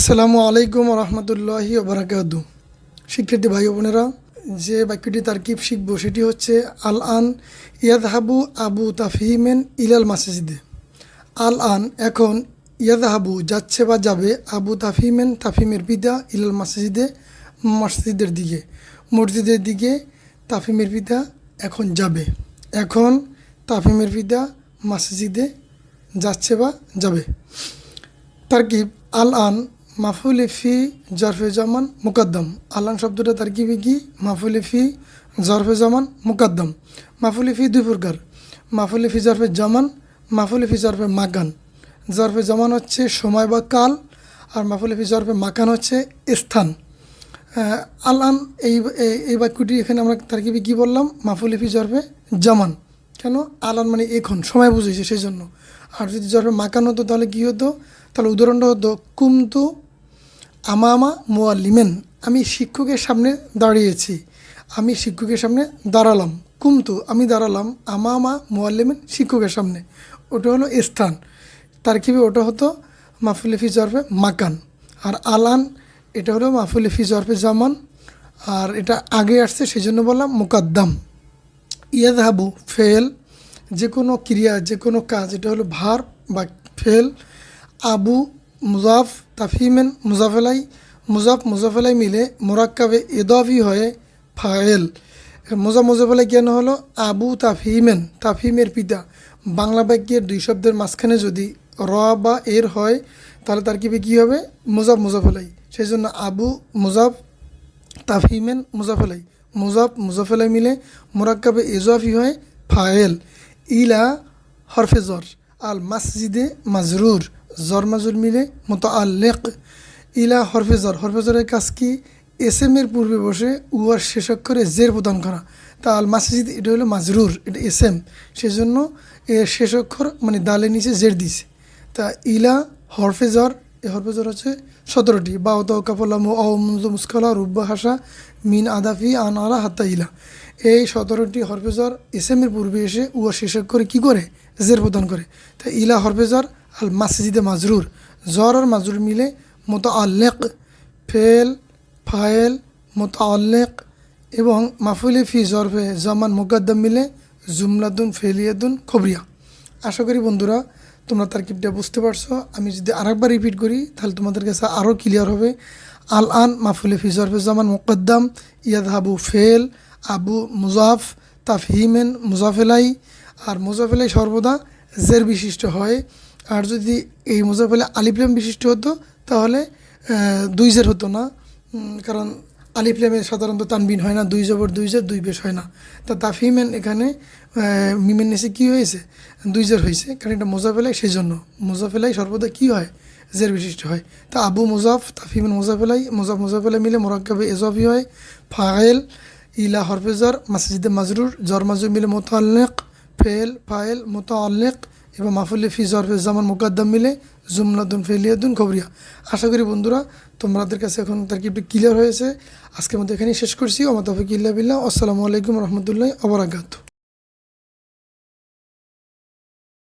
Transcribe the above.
আসসালামু আলাইকুম রহমতুল্লাহি ওবরাকাতু শিক্ষার্থী ভাই বোনেরা, যে বাক্যটি তারকিব শিখব সেটি হচ্ছে আল আন ইয়াদহাবু আবু তাফহিমেন ইলাল মাসজিদে। আল আন এখন ইয়াদহাবু যাচ্ছে বা যাবে আবু তাফহিমেন তাফিমের পিতা ইলাল মাসজিদে, মসজিদের দিকে। মসজিদের দিকে তাফিমের পিতা এখন যাবে। এখন তাফিমের পিতা মসজিদে যাচ্ছে বা যাবে। তারকিব আল আন মাফুল ফি জরফে জামান মুকদ্দম। আলান শব্দটা তারকিবে কি? মাফুল ফি জরফে জামান মুকদ্দম। মাফুল ফি দুই প্রকার। মাফুল ফি জরফে জামান মাফুল ফি জরফে মাকান। জরফে জামান হচ্ছে সময় বা কাল আর মাফুল ফি জরফে মাকান হচ্ছে স্থান। আহ, আল আন এই এই- বাক্যটি এখানে আমরা তারকিবে কি বললাম? মাফুল ফি জরফে জামান। কেন? আলান মানে এখন সময় বুঝেছে সেই জন্য আর যদি জরফে মাকান হতো তাহলে কী হতো? তাহলে উদাহরণটা হতো কুমতু আমামা মোয়াল্লিমেন আমি শিক্ষকের সামনে দাঁড়িয়েছি। আমি শিক্ষকের সামনে দাঁড়ালাম। কুমতু, আমি দাঁড়ালাম আমামা মোয়াল্লিমেন শিক্ষকের সামনে। ওটা হলো স্থান। তার তারকিবে ওটা হতো মাফুলিফি জরফে মাকান। আর আলান, এটা হলো মাফুলিফি জরফে জামান। আর এটা আগে আসছে সেই জন্য বললাম মুকাদ্দাম। ইয়াদহাবু ফেল। যে কোনো ক্রিয়া, যে কোনো কাজ, এটা হলো ভার বা ফেল। আবু মুজাফ তাফিমেন মুজাফেলাই, মুজাফ মুজাফেলাই মিলে মোরাক্কাবে এদফি হয়ে ফায়েল। মোজা মুজাফেলাই কেন হলো আবু তাফিমেন তাফিমের পিতা। বাংলা বাক্যের দুই শব্দের মাঝখানে যদি র বা এর হয়, তাহলে তার কিবে কী হবে? মুজাফ মুজাফেলাই। সেই জন্য আবু মুজাফ তাফহিমেন মুজাফেলাই। মুজাফ মুজাফেলাই মিলে মোরাক্কাবে এজফি হয় ফায়েল। ইলা হরফে জর আল মাসজিদে মাজরুর। জর মাজুর মিলে মতো আল্লেক ইলা হরফে জর হরফে কাজ কি? এস এম এর পূর্বে বসে উয়ার শেষ অক্ষরে জের প্রদান করা। তা আল মাসজিদ, এটা হলো মাজরুর, এটা এস এম সেজন্য এর শেষ অক্ষর মানে দালের নিচে জের দিছে তা ইলা হরফেজর, এ হরফেজর হচ্ছে সতেরোটি। বা অত কাপলাম অমুজ মুস্কলা রুব্বা হাসা, মিন আদাফি আন, আলা, হাত্তা, ইলা। এই সতেরোটি হরফেজর এসএমের পূর্বে এসে উয়া শেষক করে কি করে? জের প্রদান করে। তা ইলা হরফেজর আল মাসজিদে মাজরুর। জর আর মাজরুর মিলে মতো আল্লেক ফেল, ফায়েল মতো আল্লেক এবং মাফুলে ফি জরফে জামান মুকাদ্দম মিলে জুমলাদুন ফেলিয়াদুন খবরিয়া। আশা করি বন্ধুরা, তোমরা তারকিবটা বুঝতে পারছ। আমি যদি আরেকবার রিপিট করি, তাহলে তোমাদের কাছে আরও ক্লিয়ার হবে। আল আন মাফুলে ফি জরফে জামান মুকদ্দাম ইয়াদহাবু ফেল, আবু মুজাফ, তাফহিমেন মুজাফেলাই। আর মুজাফেলাই সর্বদা জের বিশিষ্ট হয়। আর যদি এই মুজাফেলাই আলিপ্লেম বিশিষ্ট হতো, তাহলে দুই জের হতো না। কারণ আলিফলেমে সাধারণত তানবিন হয় না, দুই জবর দুই জের, দুই বেশ হয় না। তা তাফিমেন এখানে মিমেন নেসে কী হয়েছে? দুই জের হয়েছে, কারণ এটা মোজাফেলাই সেই জন্য মোজাফেলাই সর্বদা কী হয়? জের বিশিষ্ট হয়। তা আবু মুজাফ তাফিমেন মোজাফেলাই মোজাফ মোজাফেলাই মিলে মোরাক্কাবে এজফি হয়। ফায়েল, ইলা হরফেজর মাসজিদে মাজরুর, জর মাজরুর মিলে মোতাল্লেক, ফেল, ফায়েল, মোতাল্লেক এবং মাফুল্লি ফি জরফে জামান মুকাদ্দাম মিলে জুমলাদুন ফেলিয়াদুন খবরিয়া আশা করি বন্ধুরা, তোমাদের কাছে এখন তার কি একটু ক্লিয়ার হয়েছে। আজকের মধ্যে এখানেই শেষ করছি। ওমা তফিক ইল্লা বিল্লাহ। আসসালামু আলাইকুম রহমতুল্লাহ আবরাকাতু